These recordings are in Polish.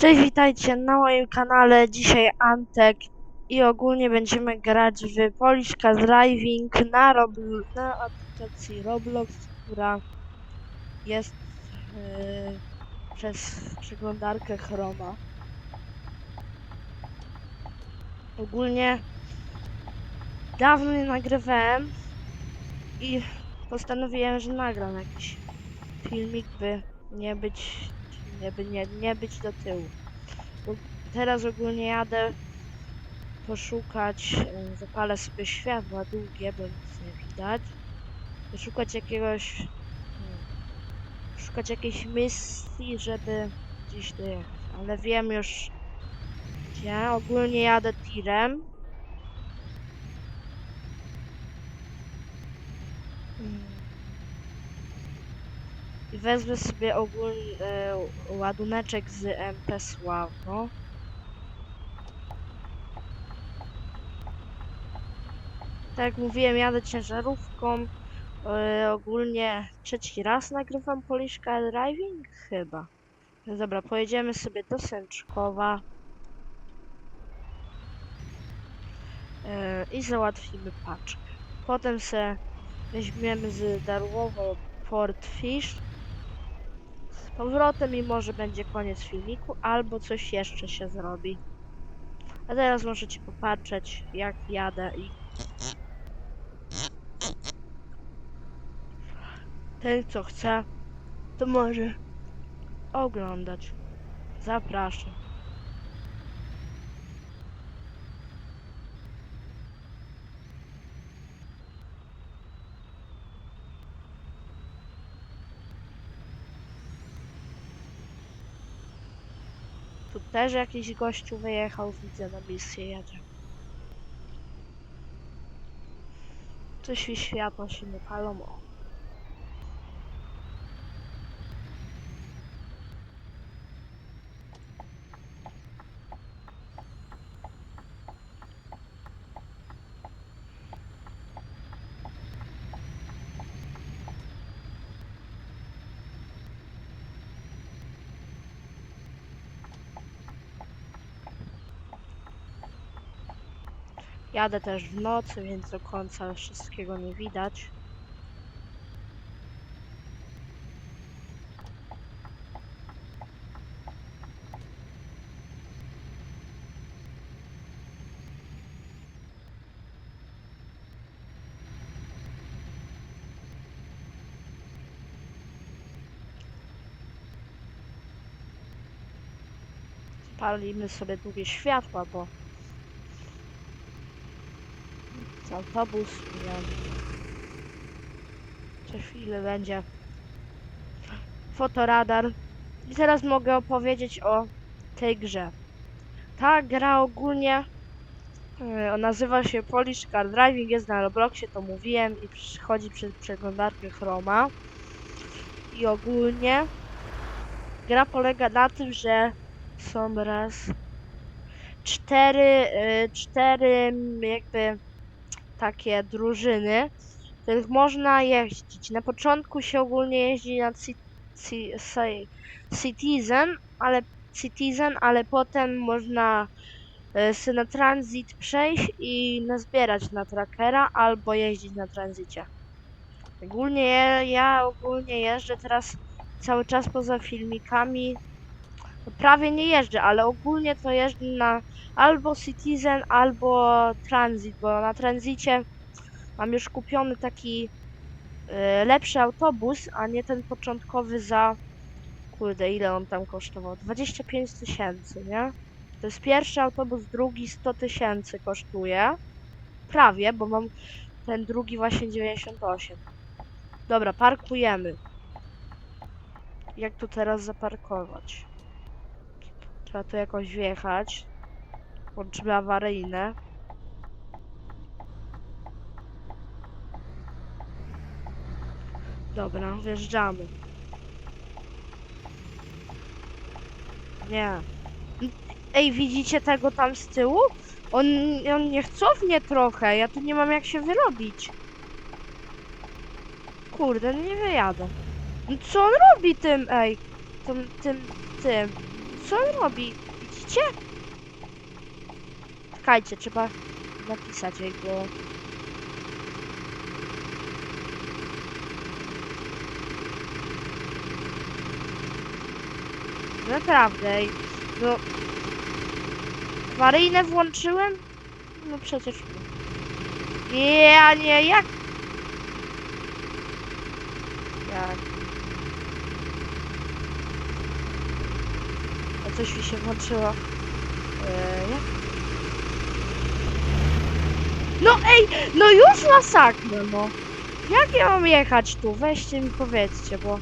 Cześć, witajcie na moim kanale. Dzisiaj Antek i ogólnie będziemy grać w Polish Car Driving na, Robl na aplikacji Roblox, która jest yy, przez przeglądarkę Chroma. Ogólnie dawno nie nagrywałem i postanowiłem, że nagram jakiś filmik, by nie być nie, by nie, nie być do tyłu. Bo teraz ogólnie jadę poszukać, zapalę sobie światła długie, bo nic nie widać. Poszukać jakiegoś, hmm, szukać jakiejś misji, żeby gdzieś dojechać. Ale wiem już gdzie. Ogólnie jadę tirem. Hmm. Wezmę sobie ogólnie e, ładuneczek z MP Sławno. Tak jak mówiłem, jadę ciężarówką. E, ogólnie trzeci raz nagrywam Polish Car Driving? Chyba. No dobra, pojedziemy sobie do Sęczkowa. E, I załatwimy paczkę. Potem se weźmiemy z Darłowo Port Fish powrotem i może będzie koniec filmiku, albo coś jeszcze się zrobi. A teraz możecie popatrzeć, jak jadę i... Ten, co chce, to może oglądać. Zapraszam. Też jakiś gościu wyjechał, widzę na misję jedzie. Coś mi światła się nie palą. O. Jadę też w nocy, więc do końca wszystkiego nie widać. Palimy sobie długie światła, bo autobus jadę. Co chwilę będzie fotoradar. I teraz mogę opowiedzieć o tej grze. Ta gra ogólnie e, nazywa się Polish Car Driving, jest na Robloxie, to mówiłem i przychodzi przez przeglądarkę Chroma. I ogólnie gra polega na tym, że są raz cztery, e, cztery jakby takie drużyny, w których można jeździć. Na początku się ogólnie jeździ na ci, ci, ci, Citizen, ale Citizen, ale potem można sobie na transit przejść i nazbierać na trackera albo jeździć na tranzycie. Ogólnie ja ogólnie jeżdżę teraz cały czas poza filmikami. Prawie nie jeżdżę, ale ogólnie to jeżdżę na albo Citizen, albo Transit, bo na Transicie mam już kupiony taki y, lepszy autobus, a nie ten początkowy za kurde, ile on tam kosztował? 25 tysięcy, nie? To jest pierwszy autobus, drugi 100 tysięcy kosztuje. Prawie, bo mam ten drugi właśnie 98. Dobra, parkujemy. Jak tu teraz zaparkować? Trzeba tu jakoś wjechać. Łączymy awaryjne. Dobra, wjeżdżamy. Nie. Ej, widzicie tego tam z tyłu? On, on niech cofnie trochę, ja tu nie mam jak się wyrobić. Kurde, nie wyjadę. No Co on robi tym, ej? Tym, tym, tym. Co on robi? Widzicie? Czekajcie, trzeba napisać jego... Naprawdę, no... Awaryjne włączyłem? No przecież... Nie, jak... Jak... A coś mi się włączyło. Eee? No ej, no już masakra, no. Jak ja mam jechać tu? Weźcie mi powiedzcie, bo...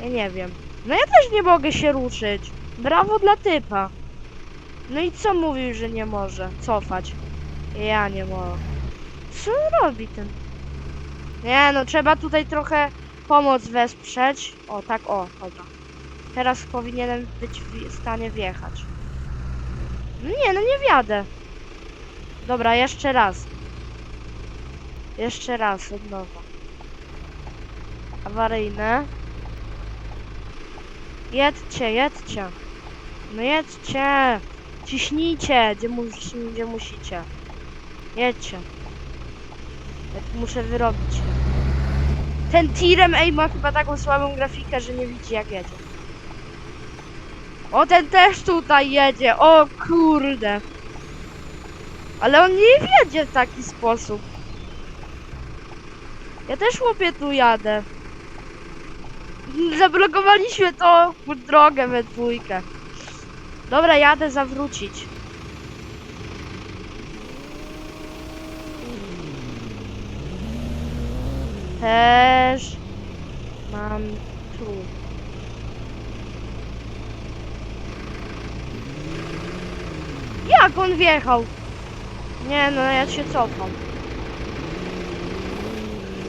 Ja nie wiem. No ja też nie mogę się ruszyć. Brawo dla typa. No i co mówił, że nie może cofać? Ja nie mogę. Co robi ten? Nie no, trzeba tutaj trochę pomoc wesprzeć. O, tak, o, dobra. Teraz powinienem być w stanie wjechać. No nie, no nie wjadę. Dobra, jeszcze raz. Jeszcze raz, od nowa. Awaryjne. Jedźcie, jedźcie. No jedźcie. Ciśnijcie, gdzie, mus gdzie musicie. Jedźcie. Ja muszę wyrobić. Ten tirem, ej, ma chyba taką słabą grafikę, że nie widzi jak jedzie. O, ten też tutaj jedzie. O kurde. Ale on nie jedzie w taki sposób. Ja też chłopie tu jadę. Zablokowaliśmy to drogę we dwójkę. Dobra, jadę zawrócić. Też mam tu. Jak on wjechał? Nie no, ja się cofam.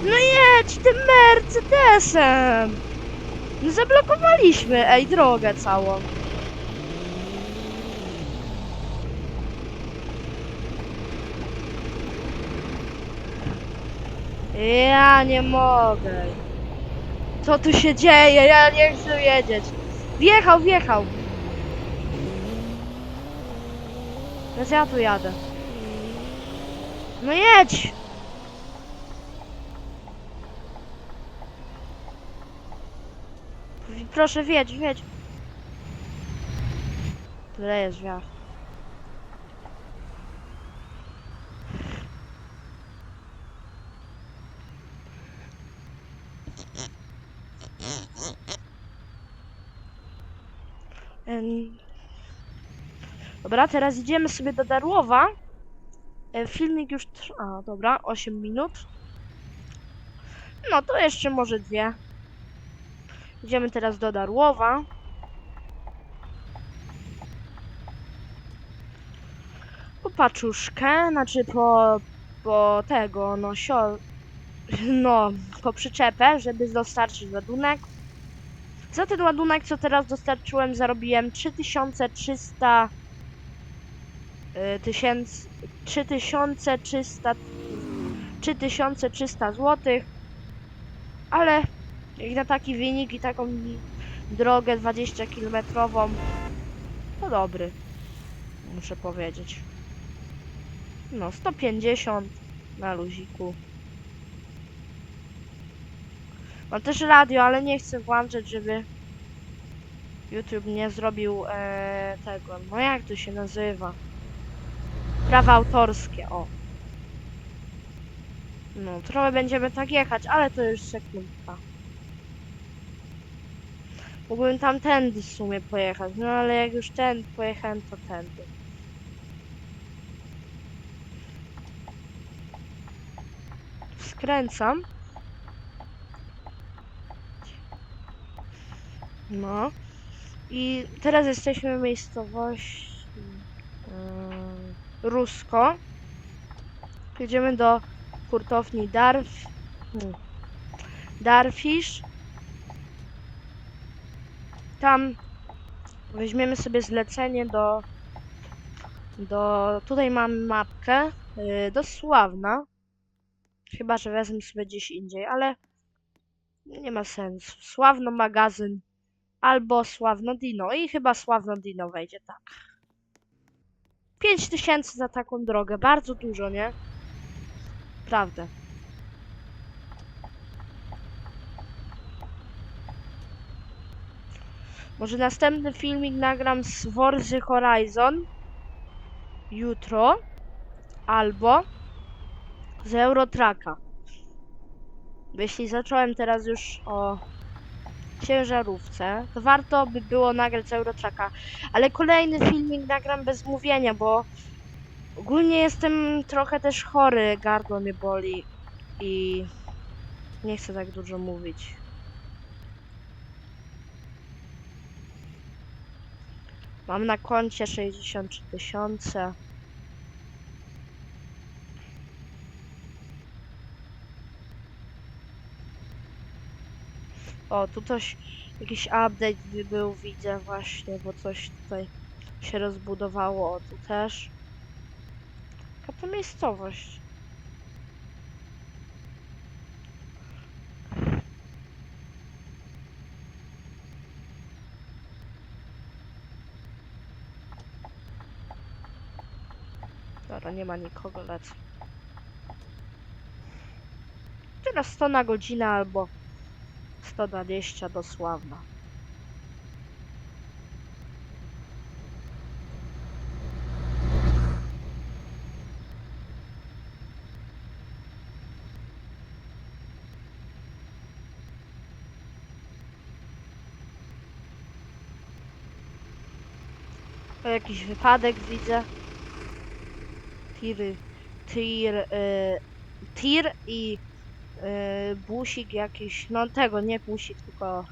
No jedź tym Mercedesem! No zablokowaliśmy, ej, drogę całą. Ja nie mogę. Co tu się dzieje? Ja nie chcę wiedzieć. Wjechał, wjechał. Więc ja tu jadę. No jedź! Proszę wiedź, wiedź. Tyle jest wiatr. Em, Dobra, teraz idziemy sobie do Darłowa. E, Filmik już trwa, dobra, 8 minut. No to jeszcze może dwie. Idziemy teraz do Darłowa. Po paczuszkę, znaczy po, po tego, no sio, no, po przyczepę, żeby dostarczyć ładunek. Za ten ładunek, co teraz dostarczyłem, zarobiłem 3300 y, tysięcy 3300 3300 zł ale jak na taki wynik i taką drogę 20 kilometrową to dobry muszę powiedzieć. No 150 na luziku. Mam też radio, ale nie chcę włączać, żeby YouTube nie zrobił e, tego, no jak to się nazywa prawa autorskie, o no, trochę będziemy tak jechać, ale to już sekundka. Mógłbym tamtędy w sumie pojechać, no ale jak już ten pojechałem, to tędy. Skręcam. No. I teraz jesteśmy w miejscowości Rusko. Jedziemy do hurtowni Darf... Darfish. Tam weźmiemy sobie zlecenie do... do... Tutaj mamy mapkę. Yy, do Sławna. Chyba, że wezmę sobie gdzieś indziej, ale nie ma sensu. Sławno magazyn albo Sławno Dino. I chyba Sławno Dino wejdzie, tak. 5 tysięcy za taką drogę, bardzo dużo, nie? Prawda. Może następny filmik nagram z Forzy Horizon jutro albo z Eurotraka. Jeśli zacząłem teraz już o ciężarówce, to warto by było nagrać z Eurotraka. Ale kolejny filmik nagram bez mówienia, bo ogólnie jestem trochę też chory, gardło mnie boli i nie chcę tak dużo mówić. Mam na koncie 63 tysiące. O, tu coś, jakiś update by był, widzę właśnie, bo coś tutaj się rozbudowało. O, tu też. Jaka to miejscowość? Dobra, nie ma nikogo, lecę. Teraz 100 na godzinę albo 120 do. To jakiś wypadek widzę. Tiry, tir, y, tir i y, busik jakiś, no tego, nie busik, tylko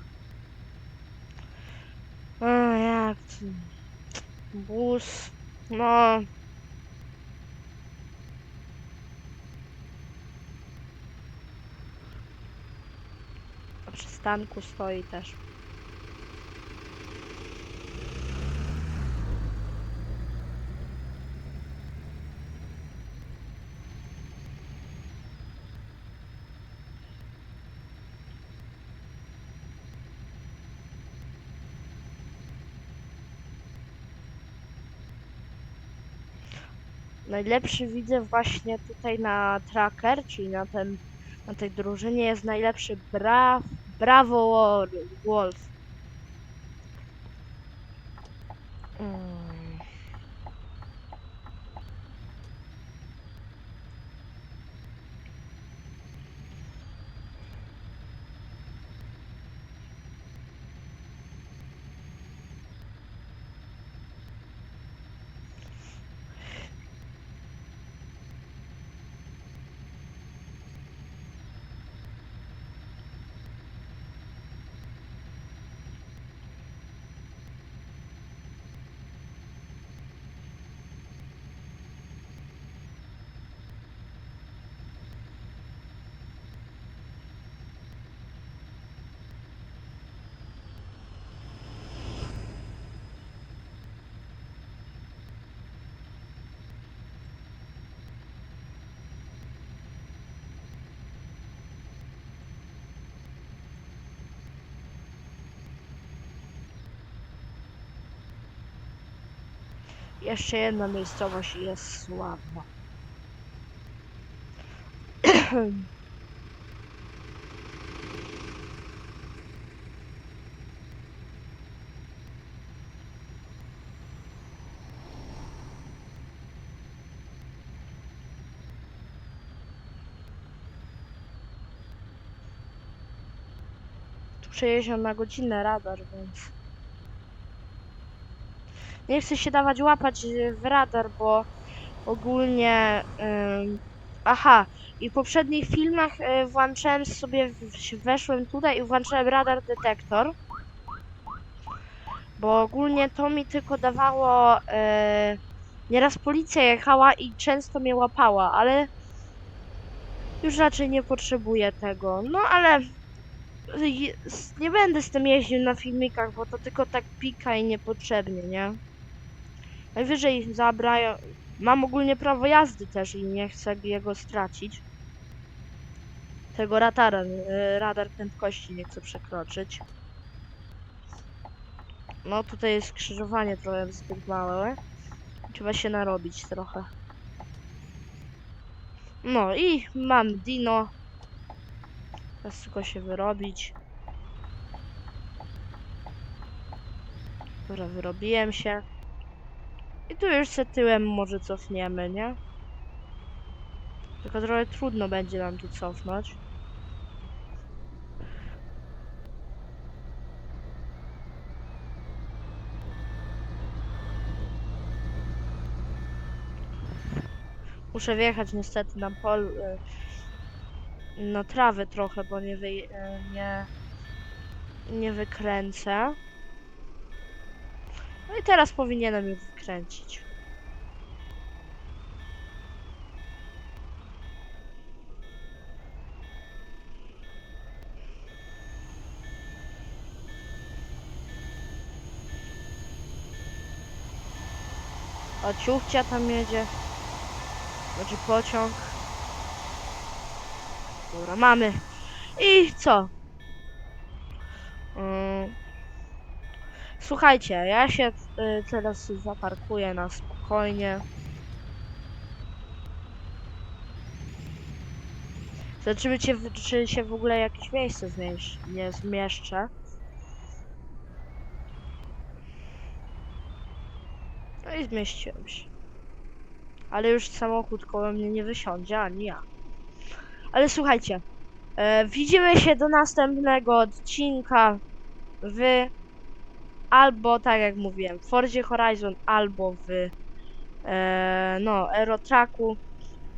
a, jak bus, no na przystanku stoi też. Najlepszy widzę właśnie tutaj na tracker, czyli na ten, na tej drużynie jest najlepszy Bra Bravo Wol- Wolf. Jeszcze jedna miejscowość jest sławna. Tu 60 na godzinę radar, więc... Nie chcę się dawać łapać y, w radar, bo ogólnie. ym, aha, i w poprzednich filmach y, włączałem sobie, weszłem tutaj i włączyłem radar detektor. Bo ogólnie to mi tylko dawało. y, nieraz policja jechała i często mnie łapała, ale już raczej nie potrzebuję tego. No ale nie będę z tym jeździł na filmikach, bo to tylko tak pika i niepotrzebnie, nie? Najwyżej zabrają. Mam ogólnie prawo jazdy też i nie chcę jego stracić. Tego radara, y, radar prędkości nie chcę przekroczyć. No tutaj jest skrzyżowanie trochę zbyt małe. Trzeba się narobić trochę. No i mam Dino. Teraz tylko się wyrobić. Dobra, wyrobiłem się. I tu już se tyłem może cofniemy, nie? Tylko trochę trudno będzie nam tu cofnąć. Muszę wjechać niestety na pol... y, na trawę trochę, bo nie wy... y, nie... nie wykręcę. No i teraz powinienem już wykręcić. O, ciuchcia tam jedzie. Znaczy pociąg. Dobra, mamy. I co? Mm. Słuchajcie, ja się y, teraz zaparkuję na spokojnie. Zobaczymy, czy, czy się w ogóle jakieś miejsce zmieś nie zmieszczę. No i zmieściłem się. Ale już samochód koło mnie nie wysiądzie, ani ja. Ale słuchajcie, e, widzimy się do następnego odcinka w albo tak jak mówiłem, w Forzie Horizon, albo w e, no, Aerotracku,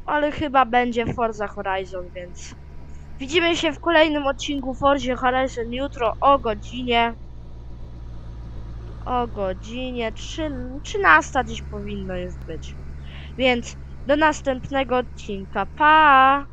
ale chyba będzie Forza Horizon, więc widzimy się w kolejnym odcinku Forzie Horizon jutro o godzinie o godzinie 3, 13 dziś powinno już być. Więc do następnego odcinka. Pa!